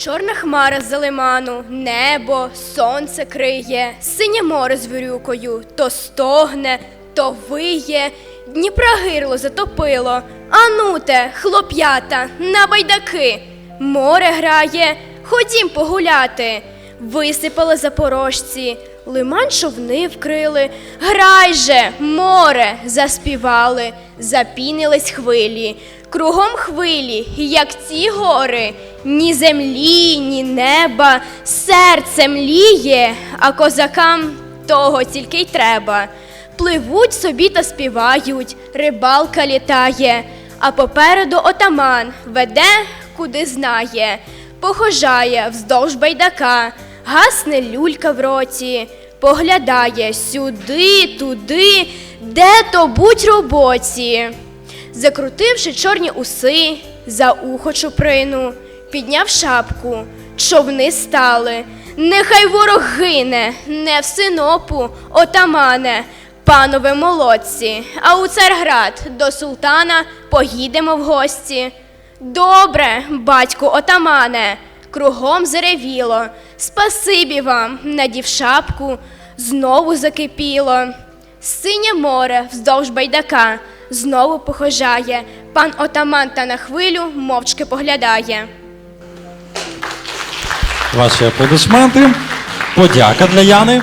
Чорна хмара за лиману, небо, сонце криє, синє море з вирюкою, то стогне, то виє, Дніпра гирло затопило. Ануте, хлоп'ята, на байдаки, море грає, ходім погуляти. Висипали запорожці, лиман човни вкрили. Грай же, море, заспівали, запінились хвилі. Кругом хвилі, як ці гори, ні землі, ні неба, серце мліє, а козакам того тільки й треба. Пливуть собі та співають, рибалка літає, а попереду отаман веде, куди знає, похожає вздовж байдака, гасне люлька в роті, поглядає сюди, туди, де то будь роботі. Закрутивши чорні уси, за ухо чуприну, підняв шапку, човни стали. Нехай ворог гине, не в синопу, отамане, панове молодці, а у Царград до султана поїдемо в гості. Добре, батьку отамане, кругом заревіло. Спасибі вам, надів шапку, знову закипіло. Синє море вздовж байдака знову похожає. Пан отаман та на хвилю мовчки поглядає. Ваші аплодисменти. Подяка для Яни.